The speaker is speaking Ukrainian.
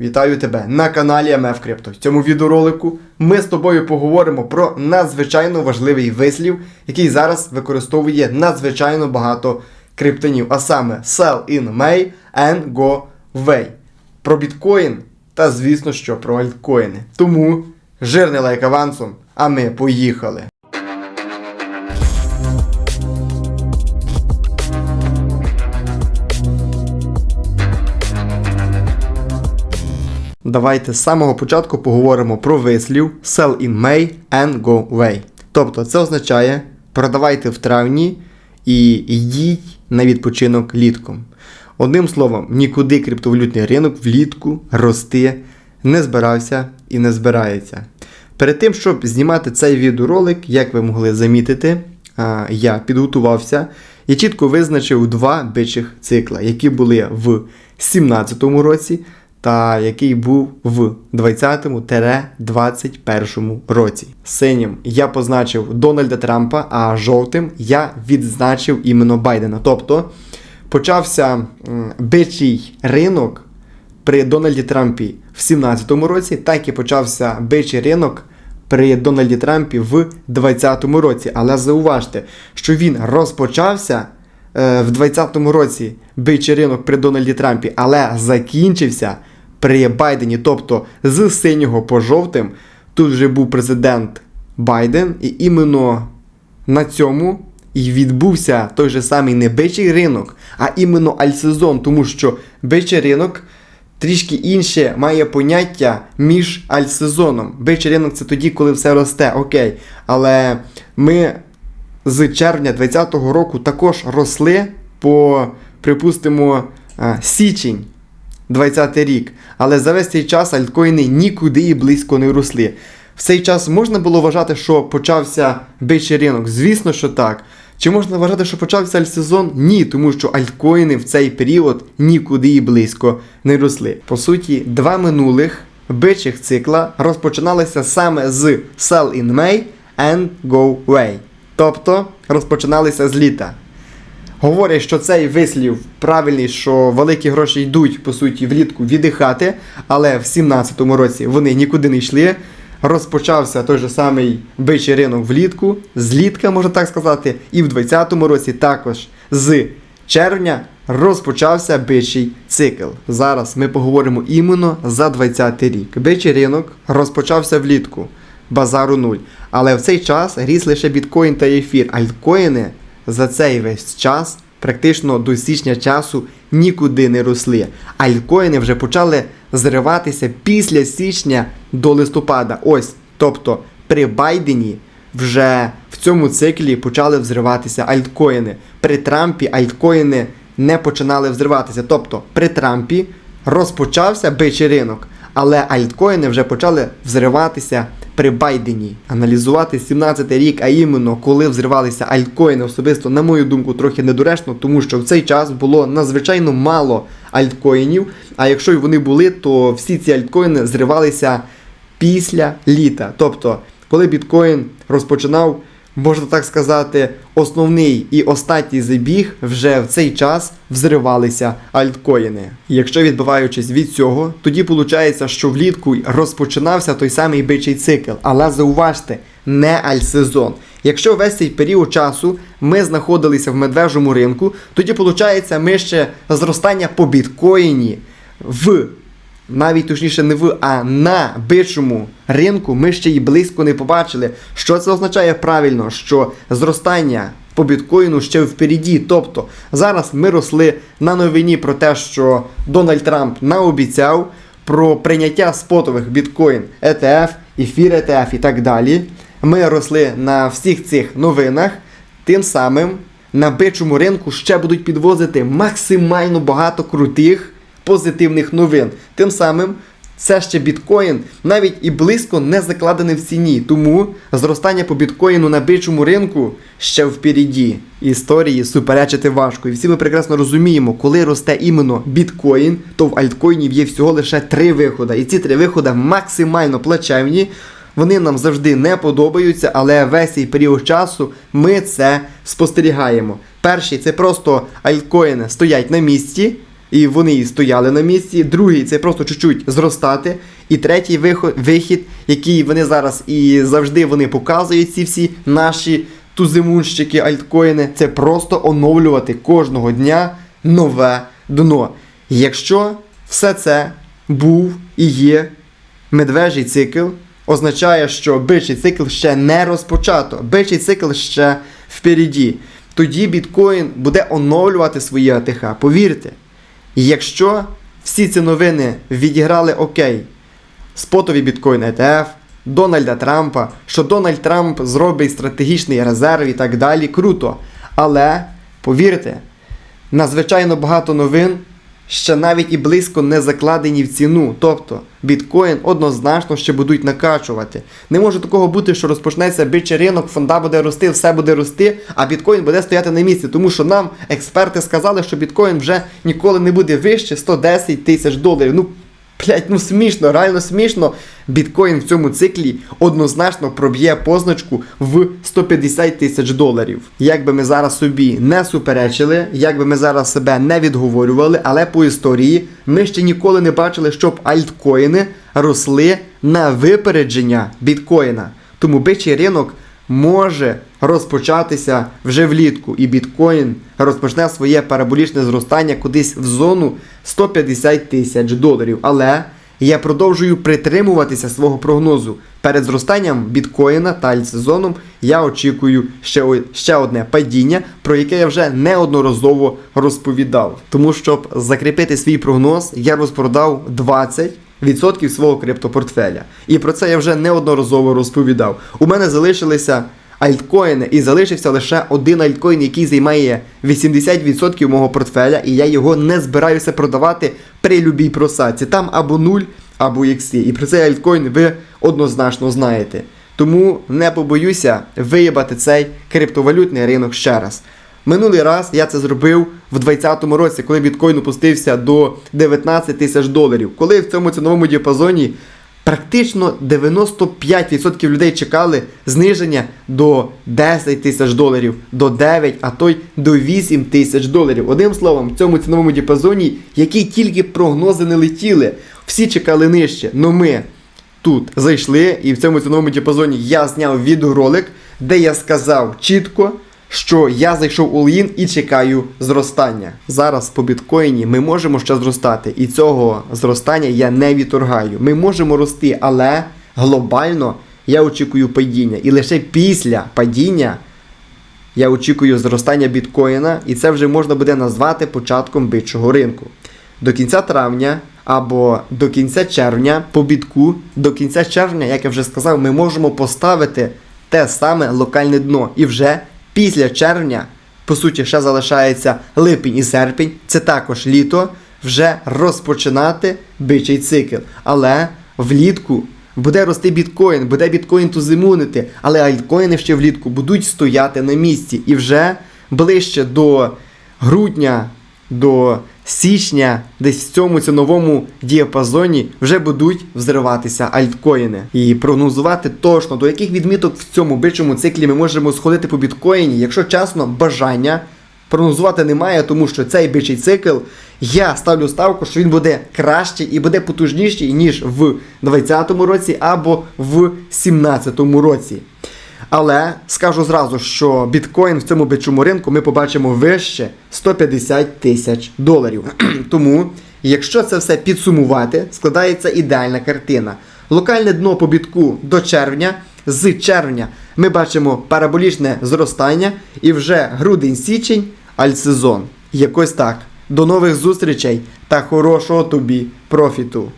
Вітаю тебе на каналі МФ Крипто. В цьому відеоролику ми з тобою поговоримо про надзвичайно важливий вислів, який зараз використовує надзвичайно багато криптонів, а саме Sell in May and Go Away. Про біткоін та, звісно, що про альткоїни. Тому жирний лайк авансом, а ми поїхали. Давайте з самого початку поговоримо про вислів Sell in May and go away. Тобто це означає продавайте в травні і йдіть на відпочинок літком. Одним словом, нікуди криптовалютний ринок влітку рости не збирався і не збирається. Перед тим, щоб знімати цей відеоролик, як ви могли замітити, я підготувався і чітко визначив два бичих цикла, які були в 2017 році та який був в 20-21 році. Синім я позначив Дональда Трампа, а жовтим я відзначив іменно Байдена. Тобто почався бичий ринок при Дональді Трампі в 2017 році, так і почався бичий ринок при Дональді Трампі в 2020 році. Але зауважте, що він розпочався е, в 2020 році бичий ринок при Дональді Трампі, але закінчився при Байдені. Тобто з синього по жовтим тут вже був президент Байден, і іменно на цьому і відбувся той же самий не бичий ринок, а іменно альсезон, тому що бичий ринок трішки інше має поняття між альсезоном. Бичий ринок це тоді, коли все росте, окей. Але ми з червня 2020 року також росли по, припустимо, січень 20 рік. Але за весь цей час альткоїни нікуди і близько не росли. В цей час можна було вважати, що почався бичий ринок? Звісно, що так. Чи можна вважати, що почався альтсезон? Ні, тому що альткоїни в цей період нікуди і близько не росли. По суті, два минулих бичих цикла розпочиналися саме з Sell in May and Go Away. Тобто розпочиналися з літа. Говорять, що цей вислів правильний, що великі гроші йдуть, по суті, влітку віддихати, але в 17-му році вони нікуди не йшли. Розпочався той же самий бичий ринок влітку, злітка, можна так сказати, і в 20-му році також з червня розпочався бичий цикл. Зараз ми поговоримо іменно за 20 рік. Бичий ринок розпочався влітку, базару нуль. Але в цей час ріс лише біткоін та ефір. Альткоїни за цей весь час, практично до січня часу, нікуди не росли. Альткоїни вже почали зриватися після січня до листопада. Ось, тобто при Байдені вже в цьому циклі почали взриватися альткоїни. При Трампі альткоїни не починали взриватися. Тобто при Трампі розпочався бичий ринок, але альткоїни вже почали взриватися при Байдені. Аналізувати 17 рік, а іменно коли взривалися альткоїни, особисто, на мою думку, трохи недоречно, тому що в цей час було надзвичайно мало альткоїнів. А якщо й вони були, то всі ці альткоїни зривалися після літа. Тобто, коли біткоін розпочинав, можна так сказати, основний і остатній забіг, вже в цей час взривалися альткоїни. Якщо відбиваючись від цього, тоді виходить, що влітку розпочинався той самий бичий цикл. Але зауважте, не альсезон. Якщо весь цей період часу ми знаходилися в медвежому ринку, тоді виходить, ми ще зростання по біткоїні в навіть точніше не в, а на бичому ринку ми ще й близько не побачили. Що це означає правильно? Що зростання по біткоїну ще впереді. Тобто зараз ми росли на новині про те, що Дональд Трамп наобіцяв про прийняття спотових біткоін ETF, ефір ETF і так далі. Ми росли на всіх цих новинах, тим самим на бичому ринку ще будуть підвозити максимально багато крутих позитивних новин. Тим самим це ще біткоін навіть і близько не закладений в ціні. Тому зростання по біткоїну на бичому ринку ще впереді. Історії суперечити важко. І всі ми прекрасно розуміємо, коли росте іменно біткоін, то в альткоїнів є всього лише три виходи. І ці три виходи максимально плачевні. Вони нам завжди не подобаються, але весь цей період часу ми це спостерігаємо. Перший це просто альткоїни стоять на місці. І вони стояли на місці. Другий це просто чуть-чуть зростати. І третій виход, вихід, який вони зараз і завжди вони показують ці всі наші тузимунщики, альткоїни, це просто оновлювати кожного дня нове дно. Якщо все це був і є медвежий цикл, означає, що бичий цикл ще не розпочато. Бичий цикл ще впереді. Тоді біткоін буде оновлювати свої АТХ. Повірте. Якщо всі ці новини відіграли окей, спотові біткоін ETF, Дональда Трампа, що Дональд Трамп зробить стратегічний резерв і так далі, круто. Але повірте, надзвичайно багато новин ще навіть і близько не закладені в ціну. Тобто біткоін однозначно ще будуть накачувати. Не може такого бути, що розпочнеться бичий ринок, фонда буде рости, все буде рости, а біткоін буде стояти на місці. Тому що нам експерти сказали, що біткоін вже ніколи не буде вище 110 тисяч доларів. Ну, Блять, ну смішно, реально смішно. Біткоін в цьому циклі однозначно проб'є позначку в 150 тисяч доларів. Як би ми зараз собі не суперечили, як би ми зараз себе не відговорювали, але по історії ми ще ніколи не бачили, щоб альткоїни росли на випередження біткоїна. Тому бичий ринок може розпочатися вже влітку, і біткоін розпочне своє параболічне зростання кудись в зону 150 тисяч доларів. Але я продовжую притримуватися свого прогнозу. Перед зростанням біткоїна та альтсезоном я очікую ще, ще одне падіння, про яке я вже неодноразово розповідав. Тому щоб закріпити свій прогноз, я розпродав 20 відсотків свого криптопортфеля. І про це я вже неодноразово розповідав. У мене залишилися альткоїни, і залишився лише один альткоін, який займає 80% мого портфеля, і я його не збираюся продавати при любій просадці. Там або 0, або ікси. І про цей альткоін ви однозначно знаєте. Тому не побоюся виїбати цей криптовалютний ринок ще раз. Минулий раз я це зробив в 2020 році, коли біткоін опустився до 19 тисяч доларів. Коли в цьому ціновому діапазоні практично 95% людей чекали зниження до 10 тисяч доларів, до 9, а то й до 8 тисяч доларів. Одним словом, в цьому ціновому діапазоні, які тільки прогнози не летіли, всі чекали нижче. Но ми тут зайшли, і в цьому ціновому діапазоні я зняв відеоролик, де я сказав чітко, що я зайшов у лін і чекаю зростання. Зараз по біткоїні ми можемо ще зростати, і цього зростання я не відторгаю. Ми можемо рости, але глобально я очікую падіння. І лише після падіння я очікую зростання біткоїна, і це вже можна буде назвати початком бичого ринку. До кінця травня або до кінця червня по бітку, до кінця червня, як я вже сказав, ми можемо поставити те саме локальне дно. І вже після червня, по суті, ще залишається липень і серпень, це також літо, вже розпочинати бичий цикл. Але влітку буде рости біткоін, буде біткоін тузимунити, але альткоїни ще влітку будуть стояти на місці. І вже ближче до грудня, до січня, десь в цьому ціновому діапазоні вже будуть взриватися альткоїни. І прогнозувати точно, до яких відміток в цьому бичому циклі ми можемо сходити по біткоїні, якщо чесно, бажання. Прогнозувати немає, тому що цей бичий цикл я ставлю ставку, що він буде кращий і буде потужніший, ніж в 2020 році або в 2017 році. Але скажу зразу, що біткоін в цьому бичому ринку ми побачимо вище 150 тисяч доларів. Тому, якщо це все підсумувати, складається ідеальна картина. Локальне дно по бітку до червня. З червня ми бачимо параболічне зростання, і вже грудень-січень альтсезон. Якось так. До нових зустрічей та хорошого тобі профіту!